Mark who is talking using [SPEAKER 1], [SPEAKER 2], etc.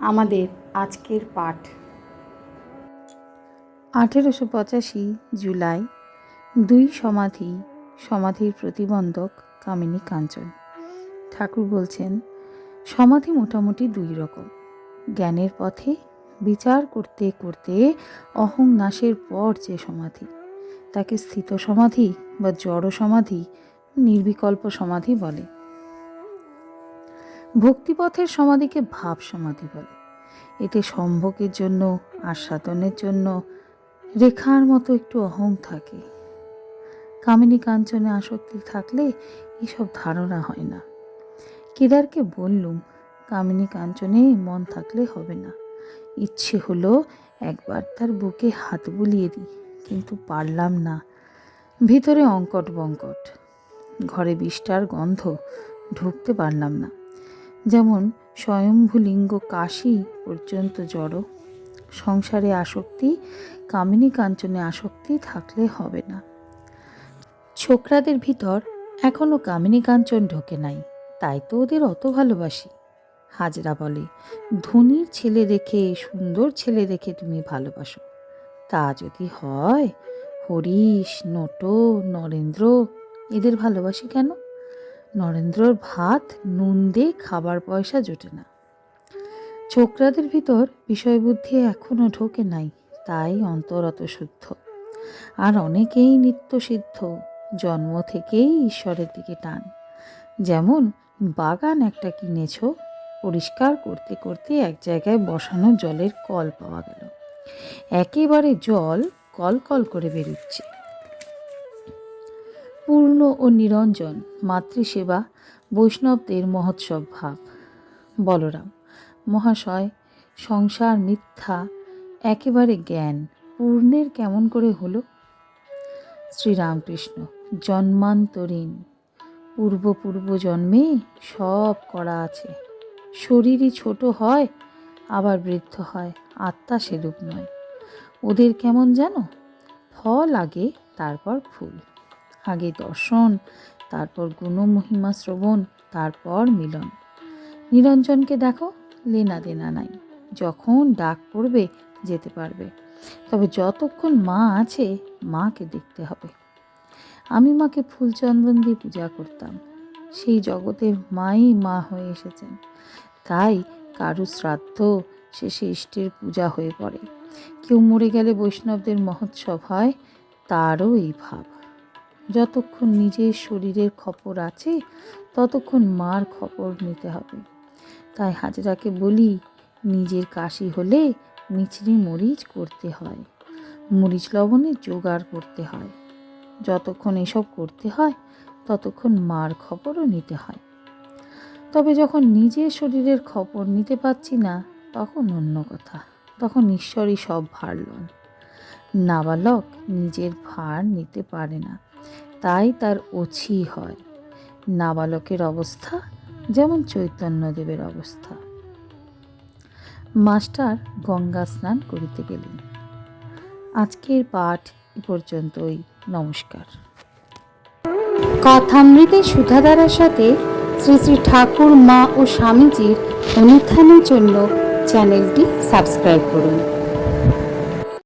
[SPEAKER 1] আমাদের আজকের পাঠ। আঠেরোশো পঁচাশি জুলাই, দুই সমাধি, সমাধির প্রতিবন্ধক কামিনী কাঞ্চন। ঠাকুর বলছেন, সমাধি মোটামুটি দুই রকম। জ্ঞানের পথে, বিচার করতে করতে অহং নাশের পর যে সমাধি, তাকে স্থিত সমাধি বা জড় সমাধি, নির্বিকল্প সমাধি বলে। ভক্তিপথের সমাধিকে ভাব সমাধি বলে। এতে সম্ভোগের জন্য, আস্বাদনের জন্য, রেখার মতো একটু অহং থাকে। কামিনী কাঞ্চনে আসক্তি থাকলে এসব ধারণা হয় না। কেদারকে বললুম, কামিনী কাঞ্চনে মন থাকলে হবে না। ইচ্ছে হলো একবার তার বুকে হাত বুলিয়ে দিই, কিন্তু পারলাম না। ভিতরে অঙ্কট বঙ্কট। ঘরে বিষ্টার গন্ধ, ঢুকতে পারলাম না। যেমন স্বয়ম্ভুলিঙ্গ কাশী পর্যন্ত জড়ো। সংসারে আসক্তি, কামিনী কাঞ্চনে আসক্তি থাকলে হবে না। ছোকরাদের ভিতর এখনও কামিনী কাঞ্চন ঢোকে নাই, তাই তো ওদের অত ভালোবাসি। হাজরা বলে, ধনির ছেলে দেখে, সুন্দর ছেলে দেখে তুমি ভালোবাসো। তা যদি হয়, হরিশ, নটো, নরেন্দ্র, এদের ভালোবাসি কেন? নরেন্দ্রর ভাত, নুন দিয়ে খাবার পয়সা জোটে না। ছোকরাদের ভিতর বিষয়বুদ্ধি এখনও ঢোকে নাই, তাই অন্তরত শুদ্ধ। আর অনেকেই নিত্য সিদ্ধ, জন্ম থেকেই ঈশ্বরের দিকে টান। যেমন, বাগান একটা কিনেছ, পরিষ্কার করতে করতে এক জায়গায় বসানো জলের কল পাওয়া গেল। একেবারে জল কল কল করে বেরোচ্ছে। পূর্ণ ও নিরঞ্জন মাতৃসেবা বৈষ্ণবদের মহোৎসব ভাব। বলরাম, মহাশয়, সংসার, মিথ্যা, একেবারে জ্ঞান, পূর্ণের কেমন করে হলো? শ্রীরামকৃষ্ণ, জন্মান্তরীণ। পূর্ব পূর্ব জন্মে সব করা আছে। শরীরই ছোট হয়, আবার বৃদ্ধ হয়, আত্মা সেরূপ নয়। ওদের কেমন জানো? ফল আগে, তারপর ফুল। আগে দর্শন, তারপর গুণমহিমা শ্রবণ, তারপর মিলন। নিরঞ্জনকে দেখো, লেনা দেনা নাই। যখন ডাক পড়বে, যেতে পারবে। তবে যতক্ষণ মা আছে, মাকে দেখতে হবে। আমি মাকে ফুলচন্দন দিয়ে পূজা করতাম। সেই জগতের মাই মা হয়ে এসেছেন। তাই কারু শ্রাদ্ধ শেষে ইষ্টের পূজা হয়ে পড়ে। কেউ মরে গেলে বৈষ্ণবদের মহোৎসব হয়, তারও এই ভাব। যতক্ষণ নিজের শরীরের খবর আছে, ততক্ষণ মার খবর নিতে হবে। তাই হাজরাকে বলি, নিজের কাশি হলে মিছরি মরিচ করতে হয়। মরিচ লবণে জোগাড় করতে হয়। যতক্ষণ এসব করতে হয়, ততক্ষণ মার খবরও নিতে হয়। তবে যখন নিজের শরীরের খবর নিতে পারছি না, তখন অন্য কথা। তখন ঈশ্বরই সব ভার লন। নাবালক নিজের ভার নিতে পারে না। তাই তার অছি হয়। নাবালকের অবস্থা যেমন চৈতন্যদেবের অবস্থা। মাস্টার গঙ্গা স্নান করিতে গেলেন। আজকের পাঠ এ পর্যন্তই। নমস্কার। কথামৃতে সুধাধারার সাথে শ্রী শ্রী ঠাকুর, মা ও স্বামীজির অনুত্থানের জন্য চ্যানেলটি সাবস্ক্রাইব করুন।